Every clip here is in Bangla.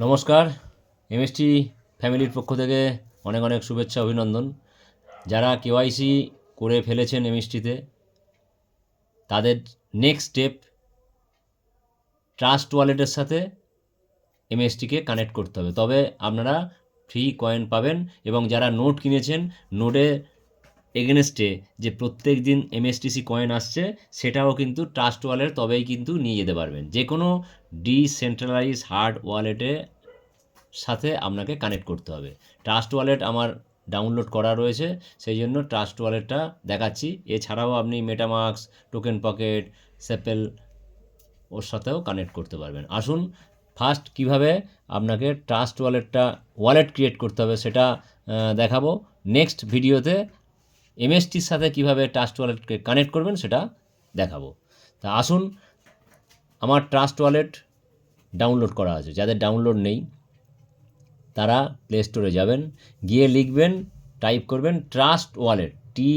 নমস্কার এমএসটি ফ্যামিলির পক্ষ থেকে অনেক অনেক শুভেচ্ছা, অভিনন্দন। যারা কেওয়াইসি করে ফেলেছেন এমএসটিতে তাদের নেক্সট স্টেপ ট্রাস্ট ওয়ালেটের সাথে এমএসটিকে কানেক্ট করতে হবে। তবে আপনারা ফ্রি কয়েন পাবেন এবং যারা নোট কিনেছেন নোটে এগেনস্টে যে প্রত্যেক দিন এমএসটিসি কয়েন আসছে, সেটাও কিন্তু ট্রাস্ট ওয়ালেট তবেই কিন্তু নিয়ে যেতে পারবেন। যে কোনো ডিসেন্ট্রালাইজ হার্ড ওয়ালেটে সাথে আপনাকে কানেক্ট করতে হবে। ট্রাস্ট ওয়ালেট আমার ডাউনলোড করা রয়েছে, সেই জন্য ট্রাস্ট ওয়ালেটটা দেখাচ্ছি। এছাড়াও আপনি মেটামাক্স টোকেন পকেট স্যাপেল ওর সাথেও কানেক্ট করতে পারবেন। আসুন ফার্স্ট কীভাবে আপনাকে ট্রাস্ট ওয়ালেটটা ওয়ালেট ক্রিয়েট করতে হবে সেটা দেখাবো। নেক্সট ভিডিওতে এমএসটির সাথে কীভাবে ট্রাস্ট ওয়ালেটকে কানেক্ট করবেন সেটা দেখাবো। তা আসুন, আমার ট্রাস্ট ওয়ালেট ডাউনলোড করা আছে। যাদের ডাউনলোড নেই, তারা প্লে স্টোরে যাবেন, গিয়ে লিখবেন টাইপ করবেন trust wallet T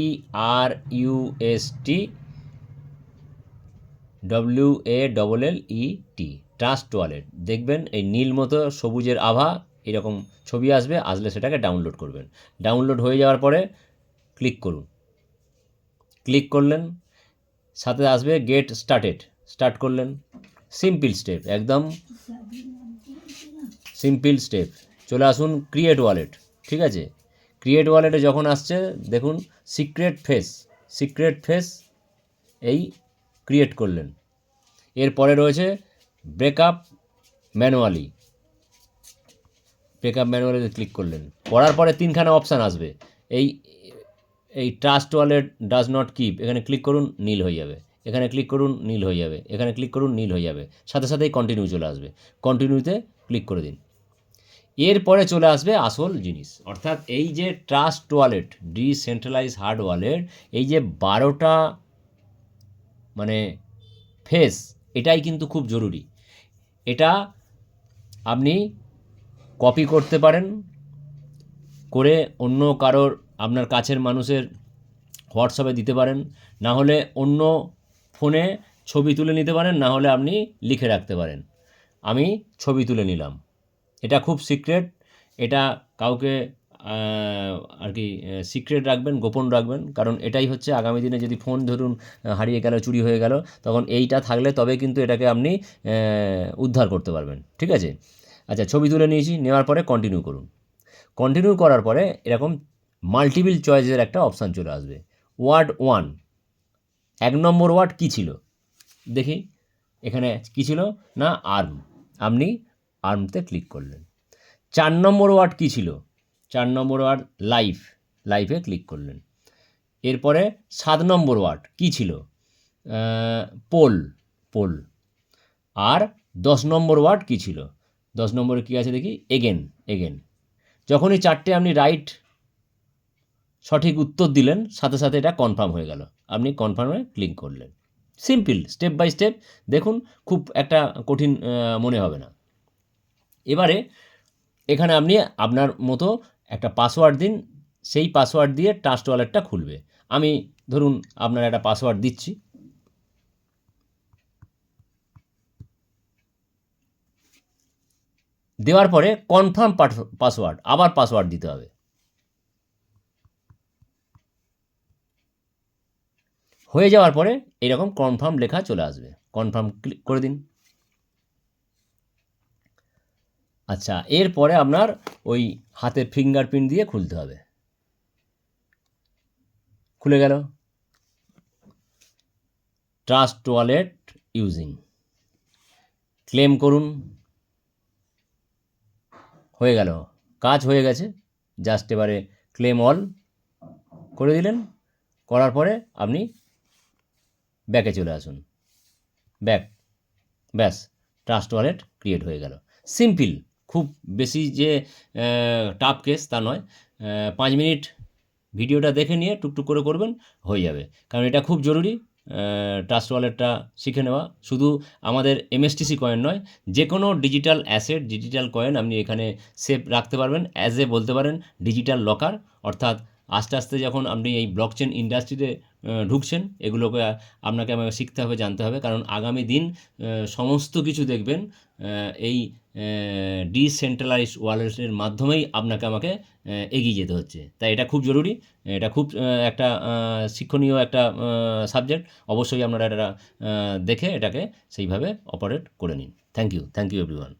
R U S T W A double L E T trust wallet দেখবেন এই নীল মতো সবুজের আভা এরকম ছবি আসবে, আসলে সেটাকে ডাউনলোড করবেন। ডাউনলোড হয়ে যাওয়ার পরে ক্লিক করুন। ক্লিক করলেন, সাথে আসবে গেট স্টার্টেড স্টার্ট করলেন সিম্পল স্টেপ একদম সিম্পল স্টেপ চলে আসুন ক্রিয়েট ওয়ালেট ঠিক আছে? ক্রিয়েট ওয়ালেটে যখন আসছে, দেখুন সিক্রেট ফেস সিক্রেট ফেস এই ক্রিয়েট করলেন। এরপরে রয়েছে ব্রেকআপ ম্যানুয়ালি ব্রেকআপ ম্যানুয়ালিতে ক্লিক করলেন। করার পরে তিনখানা অপশান আসবে। এই এই trust wallet does not keep এখানে ক্লিক করুন, নীল হয়ে যাবে। এখানে ক্লিক করুন, নীল হয়ে যাবে। এখানে ক্লিক করুন, নীল হয়ে যাবে। সাথে সাথেই কন্টিনিউ চলে আসবে। কন্টিনিউতে ক্লিক করে দিন। এরপরে চলে আসবে আসল জিনিস। অর্থাৎ এই যে trust wallet decentralize hard wallet এই যে বারোটা মানে ফেস এটাই কিন্তু খুব জরুরি। এটা আপনি কপি করতে পারেন, করে অন্য কারোর আপনার কাছের মানুষের হোয়াটসঅ্যাপে দিতে পারেন, না হলে অন্য ফোনে ছবি তুলে নিতে পারেন, না হলে আপনি লিখে রাখতে পারেন। আমি ছবি তুলে নিলাম। এটা খুব সিক্রেট, এটা কাউকে আর কি সিক্রেট রাখবেন, গোপন রাখবেন, কারণ এটাই হচ্ছে আগামী দিনে যদি ফোন ধরুন হারিয়ে গেল, চুরি হয়ে গেল, তখন এইটা থাকলে তবে কিন্তু এটাকে আপনি উদ্ধার করতে পারবেন, ঠিক আছে? আচ্ছা ছবি তুলে নিয়েছি, নেওয়ার পরে কন্টিনিউ করুন। কন্টিনিউ করার পরে এরকম মাল্টিপল চয়েসের একটা অপশান চলে আসবে। ওয়ার্ড ওয়ান এক নম্বর ওয়ার্ড কী ছিল? দেখি, এখানে কী ছিল? না আর্ম আপনি আর্মতে ক্লিক করলেন। চার নম্বর ওয়ার্ড কী ছিল? চার নম্বর ওয়ার্ড লাইফ লাইফে ক্লিক করলেন। এরপরে সাত নম্বর ওয়ার্ড কী ছিল? পোল পোল আর দশ নম্বর ওয়ার্ড কী ছিল? দশ নম্বরে কী আছে দেখি? এগেন এগেন যখনই চারটে আপনি রাইট সঠিক উত্তর দিলেন, সাথে সাথে এটা কনফার্ম হয়ে গেল। আপনি কনফার্মে ক্লিক করলেন। সিম্পল স্টেপ বাই স্টেপ দেখুন, খুব একটা কঠিন মনে হবে না। এবারে, এখানে আপনি আপনার মতো একটা পাসওয়ার্ড দিন, সেই পাসওয়ার্ড দিয়ে ট্রাস্ট ওয়ালেটটা খুলবে। আমি, ধরুন, আপনার একটা পাসওয়ার্ড দিচ্ছি। দেওয়ার পরে কনফার্ম পাসওয়ার্ড আবার পাসওয়ার্ড দিতে হবে। হয়ে যাওয়ার পরে এরকম কনফার্ম লেখা চলে আসবে। কনফার্ম ক্লিক করে দিন। আচ্ছা এরপরে আপনার ওই হাতের ফিঙ্গারপ্রিন্ট দিয়ে খুলতে হবে। খুলে গেল। ট্রাস্ট ওয়ালেট ইউজিং ক্লেম করুন। হয়ে গেল। কাজ হয়ে গেছে। জাস্ট এবারে ক্লেম অল করে দিলেন। করার পরে আপনি ব্যাকে চলে আসুন। ব্যাক ব্যাস, ট্রাস্ট ওয়ালেট ক্রিয়েট হয়ে গেল। সিম্পল, খুব বেশি যে টাফ কেস তা নয়। পাঁচ মিনিট ভিডিওটা দেখে নিয়ে টুকটুক করে করবেন, হয়ে যাবে। কারণ এটা খুব জরুরি। ট্রাস্ট ওয়ালেটটা শিখে নেওয়া। শুধু আমাদের এমএসটিসি কয়েন নয় যে কোনো ডিজিটাল অ্যাসেট ডিজিটাল কয়েন আপনি এখানে সেভ রাখতে পারবেন। অ্যাজ এ বলতে পারেন ডিজিটাল লকার অর্থাৎ আস্তে আস্তে যখন আপনি এই ব্লকচেন ইন্ডাস্ট্রিতে ঢুকছেন, এগুলোকে আপনাকে আমাকে শিখতে হবে, জানতে হবে। কারণ আগামী দিন সমস্ত কিছু দেখবেন এই ডিসেন্ট্রালাইজ ওয়ালেটের মাধ্যমেই আপনাকে আমাকে এগিয়ে যেতে হচ্ছে। তাই এটা খুব জরুরি। এটা খুব একটা শিক্ষণীয় একটা সাবজেক্ট অবশ্যই আপনারা এটা দেখে এটাকে সেইভাবে অপারেট করে নিন। Thank you thank you everyone